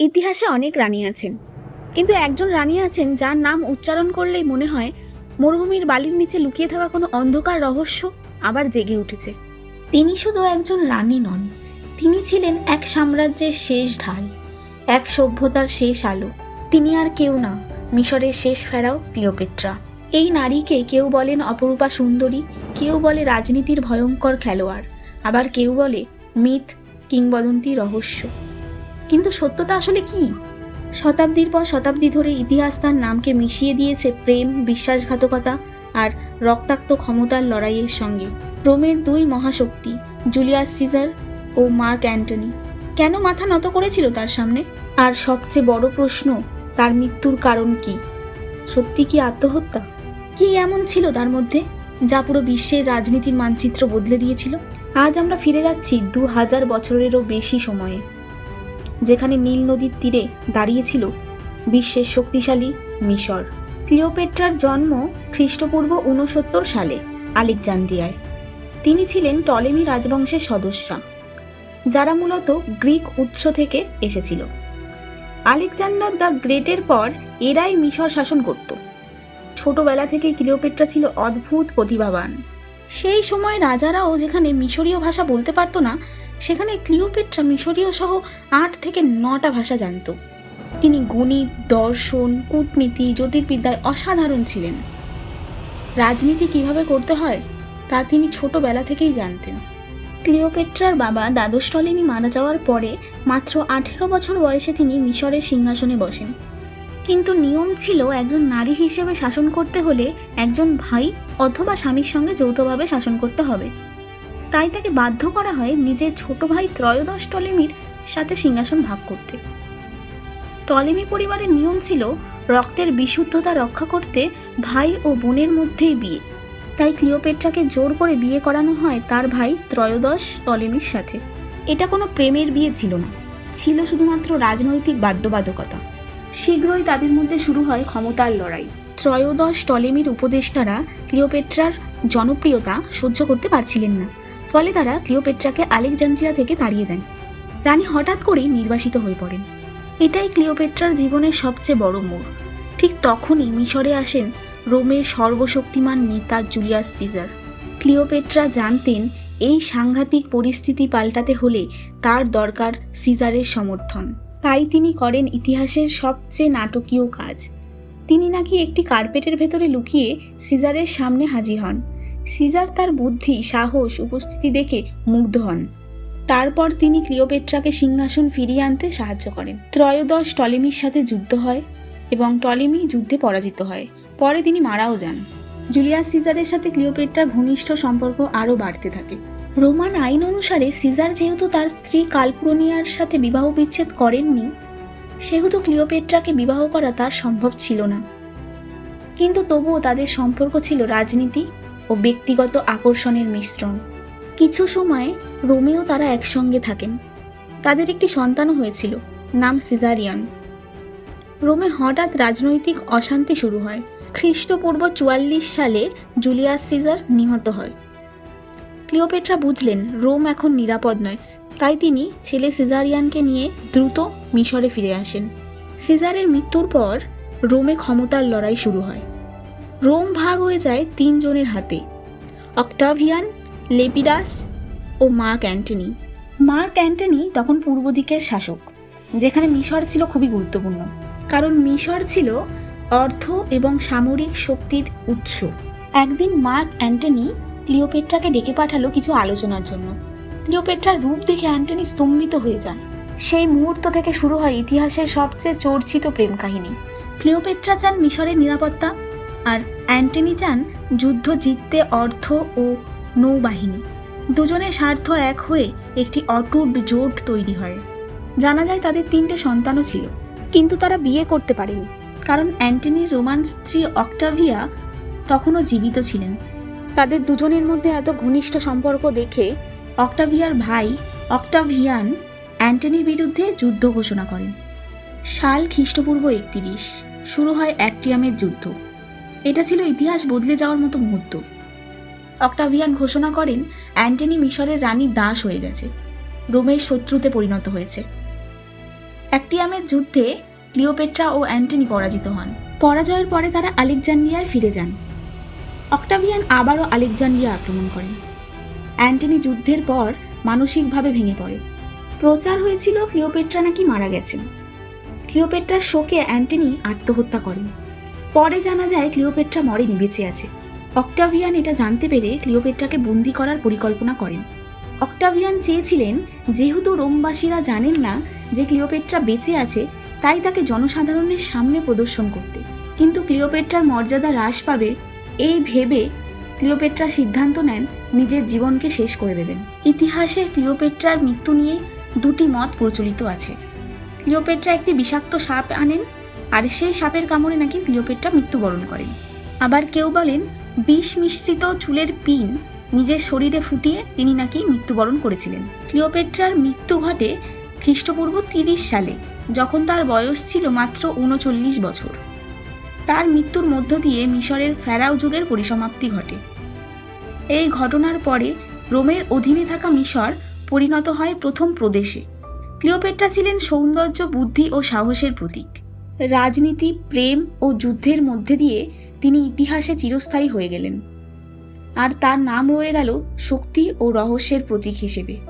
ইতিহাসে অনেক রানী আছেন। কিন্তু একজন রানী আছেন যার নাম উচ্চারণ করলেই মনে হয় মরুভূমির বালির নিচে লুকিয়ে থাকা কোনো অন্ধকার রহস্য আবার জেগে উঠেছে। তিনি শুধু একজন রানী নন, তিনি ছিলেন এক সাম্রাজ্যের শেষ ঢাল, এক সভ্যতার শেষ আলো। তিনি আর কেউ না, মিশরের শেষ ফেরাও ক্লিওপেট্রা। এই নারীকে কেউ বলেন অপরূপা সুন্দরী, কেউ বলে রাজনীতির ভয়ঙ্কর খেলোয়াড়, আবার কেউ বলে মিথ কিংবদন্তি রহস্য। কিন্তু সত্যটা আসলে কি? শতাব্দীর পর শতাব্দী ধরে ইতিহাস তার নামকে মিশিয়ে দিয়েছে প্রেম, বিশ্বাসঘাতকতা আর রক্তাক্ত ক্ষমতার লড়াইয়ের সঙ্গে। রোমের দুই মহাশক্তি, জুলিয়াস সিজার ও মার্ক অ্যান্টনি। কেন মাথা নত করেছিল তার সামনে? আর সবচেয়ে বড় প্রশ্ন, তার মৃত্যুর কারণ কি? সত্যি কি আত্মহত্যা? কি এমন ছিল তার মধ্যে, যা পুরো বিশ্বের রাজনীতির মানচিত্র বদলে দিয়েছিল? আজ আমরা ফিরে যাচ্ছি দু হাজার বছরেরও বেশি সময়ে। যেখানে নীল নদীর তীরে দাঁড়িয়েছিল বিশ্বের শক্তিশালী মিশর। ক্লিওপেট্রার জন্ম খ্রিস্টপূর্ব ঊনসত্তর সালে আলেকজান্দ্রিয়ায়। তিনি ছিলেন টলেমি রাজবংশের সদস্যা, যারা মূলত গ্রিক উৎস থেকে এসেছিল। আলেকজান্ডার দ্য গ্রেটের পর এরাই মিশর শাসন করত। ছোটবেলা থেকে ক্লিওপেট্রা ছিল অদ্ভুত প্রতিভাবান। সেই সময় রাজারাও যেখানে মিশরীয় ভাষা বলতে পারতো না, সেখানে ক্লিওপেট্রা মিশরীয় সহ আট থেকে নটা ভাষা জানত। তিনি গণিত, দর্শন, কূটনীতি, জ্যোতির্বিদ্যায় অসাধারণ ছিলেন। রাজনীতি কীভাবে করতে হয়, তা তিনি ছোটবেলা থেকেই জানতেন। ক্লিওপেট্রার বাবা দ্বাদশ টলেমি মারা যাওয়ার পরে মাত্র আঠেরো বছর বয়সে তিনি মিশরের সিংহাসনে বসেন। কিন্তু নিয়ম ছিল একজন নারী হিসেবে শাসন করতে হলে একজন ভাই অথবা স্বামীর সঙ্গে যৌথভাবে শাসন করতে হবে। তাই তাকে বাধ্য করা হয় নিজের ছোট ভাই ত্রয়োদশ টলেমির সাথে সিংহাসন ভাগ করতে। টলেমি পরিবারের নিয়ম ছিল রক্তের বিশুদ্ধতা রক্ষা করতে ভাই ও বোনের মধ্যেই বিয়ে। তাই ক্লিওপেট্রাকে জোর করে বিয়ে করানো হয় তার ভাই ত্রয়োদশ টলেমির সাথে। এটা কোনো প্রেমের বিয়ে ছিল না। ছিল শুধুমাত্র রাজনৈতিক বাধ্যবাধকতা। শীঘ্রই তাদের মধ্যে শুরু হয় ক্ষমতার লড়াই। ত্রয়োদশ টলেমির উপদেষ্টারা ক্লিওপেট্রার জনপ্রিয়তা সহ্য করতে পারছিলেন না। ফলে তারা ক্লিওপেট্রাকে আলেকজান্দ্রিয়া থেকে তাড়িয়ে দেন। রানী হঠাৎ করেই নির্বাসিত হয়ে পড়েন। এটাই ক্লিওপেট্রার জীবনের সবচেয়ে বড় মোড়। ঠিক তখনই মিশরে আসেন রোমের সর্বশক্তিমান নেতা জুলিয়াস সিজার। ক্লিওপেট্রা জানতেন এই সাংঘাতিক পরিস্থিতি পাল্টাতে হলে তার দরকার সিজারের সমর্থন। তাই তিনি করেন ইতিহাসের সবচেয়ে নাটকীয় কাজ। তিনি নাকি একটি কার্পেটের ভেতরে লুকিয়ে সিজারের সামনে হাজির হন। সিজার তার বুদ্ধি, সাহস, উপস্থিতি দেখে মুগ্ধ হন। তারপর তিনি ক্লিওপেট্রাকে সিংহাসন ফিরিয়ে আনতে সাহায্য করেন। ত্রয়োদশ টলেমির সাথে যুদ্ধ হয় এবং টলেমি যুদ্ধে পরাজিত হয়। পরে তিনি মারাও যান। জুলিয়াস সিজারের সাথে ক্লিওপেট্রার ঘনিষ্ঠ সম্পর্ক আরও বাড়তে থাকে। রোমান আইন অনুসারে সিজার যেহেতু তার স্ত্রী কালপুরনিয়ার সাথে বিবাহ বিচ্ছেদ করেননি, সেহেতু ক্লিওপেট্রাকে বিবাহ করা তার সম্ভব ছিল না। কিন্তু তবুও তাদের সম্পর্ক ছিল রাজনীতি ও ব্যক্তিগত আকর্ষণের মিশ্রণ। কিছু সময় রোমেও তারা একসঙ্গে থাকেন। তাদের একটি সন্তানও হয়েছিল, নাম সিজারিয়ান। রোমে হঠাৎ রাজনৈতিক অশান্তি শুরু হয়। খ্রিস্টপূর্ব চুয়াল্লিশ সালে জুলিয়াস সিজার নিহত হয়। ক্লিওপেট্রা বুঝলেন রোম এখন নিরাপদ নয়, তাই তিনি ছেলে সিজারিয়ানকে নিয়ে দ্রুত মিশরে ফিরে আসেন। সিজারের মৃত্যুর পর রোমে ক্ষমতার লড়াই শুরু হয়। রোম ভাগ হয়ে যায় তিনজনের হাতে, অক্টাভিয়ান, লেপিডাস ও মার্ক অ্যান্টনি। মার্ক অ্যান্টনি তখন পূর্ব দিকের শাসক, যেখানে মিশর ছিল খুবই গুরুত্বপূর্ণ, কারণ মিশর ছিল অর্থ এবং সামরিক শক্তির উৎস। একদিন মার্ক অ্যান্টনি ক্লিওপেট্রাকে ডেকে পাঠালো কিছু আলোচনার জন্য। ক্লিওপেট্রার রূপ দেখে অ্যান্টনি স্তম্ভিত হয়ে যান। সেই মুহূর্ত থেকে শুরু হয় ইতিহাসের সবচেয়ে চর্চিত প্রেম কাহিনী ক্লিওপেট্রা চান মিশরের নিরাপত্তা আর অ্যান্টনি চান যুদ্ধ জিততে অর্থ ও নৌবাহিনী। দুজনের স্বার্থ এক হয়ে একটি অটুট জোট তৈরি হয়। জানা যায় তাদের তিনটে সন্তানও ছিল, কিন্তু তারা বিয়ে করতে পারেনি, কারণ অ্যান্টনির রোমান স্ত্রী অক্টাভিয়া তখনও জীবিত ছিলেন। তাদের দুজনের মধ্যে এত ঘনিষ্ঠ সম্পর্ক দেখে অক্টাভিয়ার ভাই অক্টাভিয়ান অ্যান্টনির বিরুদ্ধে যুদ্ধ ঘোষণা করেন। সাল খ্রিস্টপূর্ব একতিরিশ, শুরু হয় অ্যাক্টিয়ামের যুদ্ধ। এটা ছিল ইতিহাস বদলে যাওয়ার মতো মুহূর্ত। অক্টাভিয়ান ঘোষণা করেন অ্যান্টনি মিশরের রানী দাস হয়ে গেছে, রোমের শত্রুতে পরিণত হয়েছে। অ্যাক্টিয়ামের যুদ্ধে ক্লিওপেট্রা ও অ্যান্টনি পরাজিত হন। পরাজয়ের পরে তারা আলেকজান্ড্রিয়ায় ফিরে যান। অক্টাভিয়ান আবারও আলেকজান্ড্রিয়া আক্রমণ করেন। অ্যান্টনি যুদ্ধের পর মানসিকভাবে ভেঙে পড়ে। প্রচার হয়েছিল ক্লিওপেট্রা নাকি মারা গেছেন। ক্লিওপেট্রার শোকে অ্যান্টনি আত্মহত্যা করেন। পরে জানা যায় ক্লিওপেট্রা মরেনি, বেঁচে আছে। অক্টাভিয়ান এটা জানতে পেরে ক্লিওপেট্রাকে বন্দি করার পরিকল্পনা করেন। অক্টাভিয়ান চেয়েছিলেন, যেহেতু রোমবাসীরা জানেন না যে ক্লিওপেট্রা বেঁচে আছে, তাই তাকে জনসাধারণের সামনে প্রদর্শন করতে। কিন্তু ক্লিওপেট্রার মর্যাদা হ্রাস পাবে এই ভেবে ক্লিওপেট্রা সিদ্ধান্ত নেন নিজের জীবনকে শেষ করে দেবেন। ইতিহাসে ক্লিওপেট্রার মৃত্যু নিয়ে দুটি মত প্রচলিত আছে। ক্লিওপেট্রা একটি বিষাক্ত সাপ আনেন আর সেই সাপের কামড়ে নাকি ক্লিওপেট্রা মৃত্যুবরণ করেন। আবার কেউ বলেন, বিষ মিশ্রিত চুলের পিন নিজের শরীরে ফুটিয়ে তিনি নাকি মৃত্যুবরণ করেছিলেন। ক্লিওপেট্রার মৃত্যু ঘটে খ্রিস্টপূর্ব তিরিশ সালে, যখন তার বয়স ছিল মাত্র উনচল্লিশ বছর। তার মৃত্যুর মধ্য দিয়ে মিশরের ফেরাও যুগের পরিসমাপ্তি ঘটে। এই ঘটনার পরে রোমের অধীনে থাকা মিশর পরিণত হয় প্রথম প্রদেশে। ক্লিওপেট্রা ছিলেন সৌন্দর্য, বুদ্ধি ও সাহসের প্রতীক। রাজনীতি, প্রেম ও যুদ্ধের মধ্যে দিয়ে তিনি ইতিহাসে চিরস্থায়ী হয়ে গেলেন। আর তার নাম রয়ে গেল শক্তি ও রহস্যের প্রতীক হিসেবে।